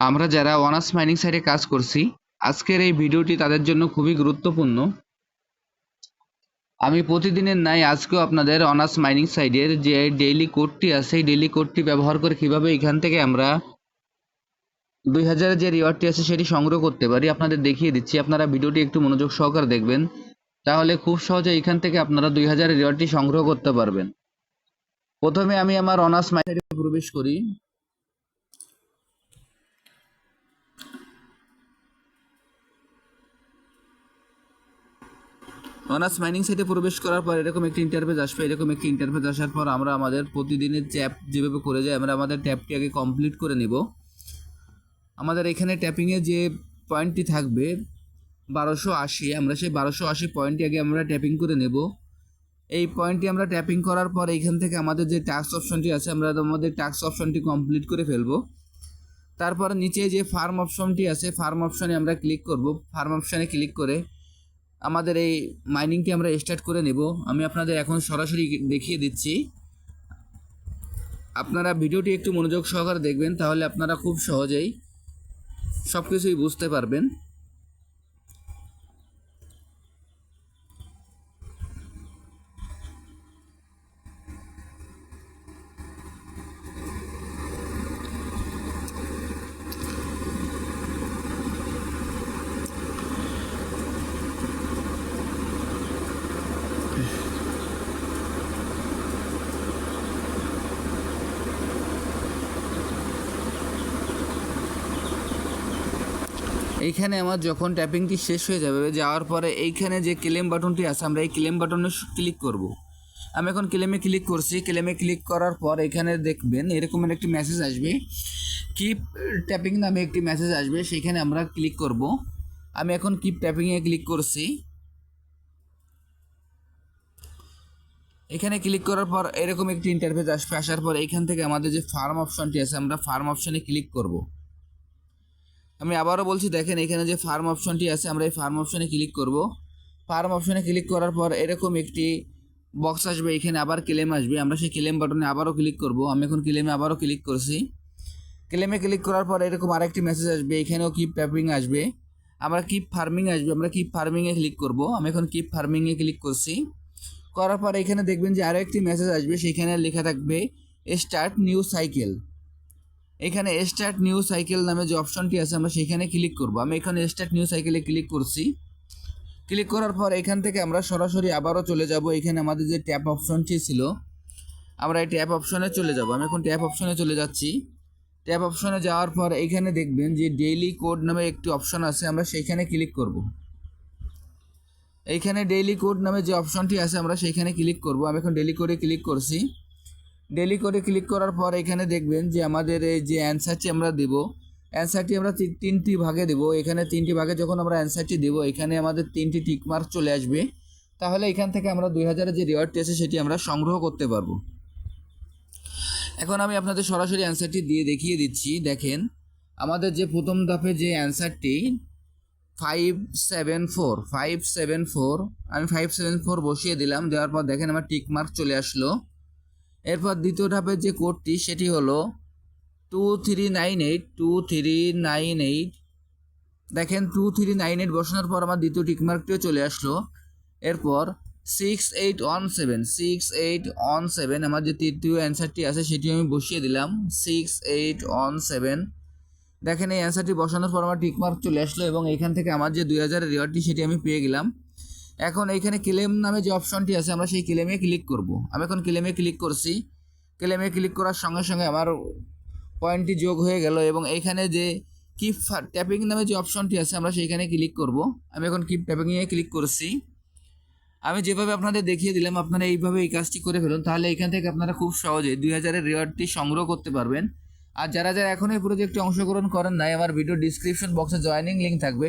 আমরা যারা honours mining সাইটে কাজ করছি, আজকের এই ভিডিওটি তাদের জন্য খুবই গুরুত্বপূর্ণ। আমি প্রতিদিনের নাই আজকেও আপনাদের অনার্স মাইনিং সাইডের যে ডেইলি কোডটি আছে, এই ডেইলি কোডটি ব্যবহার করে কীভাবে এখান থেকে আমরা দুই হাজারের যে রিওয়ার্ডটি আছে সেটি সংগ্রহ করতে পারি, আপনাদের দেখিয়ে দিচ্ছি। আপনারা ভিডিওটি একটু মনোযোগ সহকারে দেখবেন। তাহলে খুব সহজে এখান থেকে আপনারা দুই হাজারের রিওয়ার্ডটি সংগ্রহ করতে পারবেন। প্রথমে আমি আমার অনার্স মাইনিং প্রবেশ করি। অনার্স মাইনিং সাইটে প্রবেশ করার পর এরকম একটি ইন্টারফেস আসবে। এরকম একটি ইন্টারফেস আসার পর আমরা আমাদের প্রতিদিনের ট্যাপ যেভাবে করে যাই আমরা আমাদের ট্যাপটি আগে কমপ্লিট করে নেব। আমাদের এখানে ট্যাপিংয়ে যে পয়েন্টটি থাকবে, বারোশো আশি, আমরা সেই বারোশো আশি পয়েন্টটি আগে আমরা ট্যাপিং করে নেব। এই পয়েন্টটি আমরা ট্যাপিং করার পর এইখান থেকে আমাদের যে টাস্ক অপশনটি আছে, আমরা আমাদের টাস্ক অপশনটি কমপ্লিট করে ফেলব। তারপর নিচে যে ফার্ম অপশনটি আছে ফার্ম অপশনে আমরা ক্লিক করব। ফার্ম অপশনে ক্লিক করে আমাদের এই মাইনিংটি আমরা স্টার্ট করে নেব। আমি আপনাদের এখন সরাসরি দেখিয়ে দিচ্ছি। আপনারা ভিডিওটি একটু মনোযোগ সহকারে দেখবেন, তাহলে আপনারা খুব সহজেই সব কিছুই বুঝতে পারবেন। এইখানে আমার যখন ট্যাপিংটি শেষ হয়ে যাবে, যাওয়ার পরে এইখানে যে ক্লেম বাটনটি আছে, আমরা এই ক্লেম বাটনে ক্লিক করব। আমি এখন ক্লেমে ক্লিক করছি। ক্লেমে ক্লিক করার পর এখানে দেখবেন এরকমের একটি মেসেজ আসবে। কিপ ট্যাপিং নামে একটি মেসেজ আসবে, সেখানে আমরা ক্লিক করব। আমি এখন কিপ ট্যাপিংয়ে ক্লিক করছি। এখানে ক্লিক করার পর এরকম একটি ইন্টারফেস আসবে। আসার পর এখান থেকে আমাদের যে ফার্ম অপশনটি আছে, আমরা ফার্ম অপশনে ক্লিক করব। আমি আবারও বলছি, দেখেন এখানে যে ফার্ম অপশনটি আছে, আমরা এই ফার্ম অপশনে ক্লিক করব। ফার্ম অপশনে ক্লিক করার পর এরকম একটি বক্স আসবে, এখানে আবার ক্লেম আসবে। আমরা সেই ক্লেম বাটনে আবারও ক্লিক করব। আমি এখন ক্লেমে আবারও ক্লিক করছি। ক্লেমে ক্লিক করার পর এরকম আরেকটি মেসেজ আসবে, এখানেও কিপ ট্যাপিং আসবে। আমরা কিপ ফার্মিং আসবে, আমরা কিপ ফার্মিংয়ে ক্লিক করব। আমি এখন কিপ ফার্মিংয়ে ক্লিক করছি। করার পর এখানে দেখবেন যে আরও একটি মেসেজ আসবে, সেখানে লেখা থাকবে স্টার্ট নিউ সাইকেল এখানে স্টার্ট নিউ সাইকেল নামে যে অপশনটি আছে, আমরা সেখানে ক্লিক করব। আমি এখানে স্টার্ট নিউ সাইকেলে ক্লিক করছি। ক্লিক করার পর এখান থেকে আমরা সরাসরি আবারও চলে যাব। এখানে আমাদের যে ট্যাপ অপশনটি ছিল, আমরা এই ট্যাপ অপশনে চলে যাব। আমি এখন ট্যাপ অপশনে চলে যাচ্ছি। ট্যাপ অপশনে যাওয়ার পর এখানে দেখবেন যে ডেইলি কোড নামে একটি অপশন আছে, আমরা সেইখানে ক্লিক করব। এইখানে ডেইলি কোড নামে যে অপশনটি আছে, আমরা সেইখানে ক্লিক করব। আমি এখন ডেইলি কোডে ক্লিক করছি। ডেলি করে ক্লিক করার পর এখানে দেখবেন যে আমাদের এই যে অ্যান্সারটি আমরা দেব অ্যান্সারটি আমরা তিনটি ভাগে দেব। এখানে তিনটি ভাগে যখন আমরা অ্যান্সারটি দেব, এখানে আমাদের তিনটি টিকমার্ক চলে আসবে। তাহলে এখান থেকে আমরা দুই হাজারের যে রিওয়ার্ডটি আছে সেটি আমরা সংগ্রহ করতে পারব। এখন আমি আপনাদের সরাসরি অ্যান্সারটি দিয়ে দেখিয়ে দিচ্ছি। দেখেন, আমাদের যে প্রথম ধাপে যে অ্যান্সারটি five seven four five seven four আমি ফাইভ সেভেন ফোর বসিয়ে দিলাম। দেওয়ার পর দেখেন আমার টিকমার্ক চলে আসলো। এরপর দ্বিতীয় ধাপের যে কোডটি সেটি হলো two three nine eight two three nine eight দেখেন টু থ্রি নাইন এইট বসানোর পর আমার দ্বিতীয় টিকমার্কটিও চলে আসলো। এরপর six eight one seven six eight one seven আমার যে তৃতীয় অ্যান্সারটি আছে সেটি আমি বসিয়ে দিলাম সিক্স এইট ওয়ান সেভেন দেখেন এই অ্যান্সারটি বসানোর পর আমার টিকমার্ক চলে আসলো এবং এখান থেকে আমার যে দুই হাজারের রিওয়ার্ডটি সেটি আমি পেয়ে গেলাম। এখন এইখানে ক্লেম নামে যে অপশনটি আছে, আমরা সেই ক্লেমে ক্লিক করব। আমি এখন ক্লেমে ক্লিক করছি। ক্লেমে ক্লিক করার সঙ্গে সঙ্গে আমার পয়েন্টটি যোগ হয়ে গেল এবং এইখানে যে কিপ ট্যাপিং নামে যে অপশনটি আছে, আমরা সেইখানে ক্লিক করব। আমি এখন কিপ ট্যাপিংয়ে ক্লিক করছি। আমি যেভাবে আপনাদের দেখিয়ে দিলাম, আপনারা এইভাবে এই কাজটি করে ফেলুন, তাহলে এখান থেকে আপনারা খুব সহজে দুই হাজারের রিওয়ার্ডটি সংগ্রহ করতে পারবেন। আর যারা যারা এখন এই প্রজেক্টে অংশগ্রহণ করেন নাই, আমার ভিডিও ডিসক্রিপশন বক্সে জয়নিং লিঙ্ক থাকবে।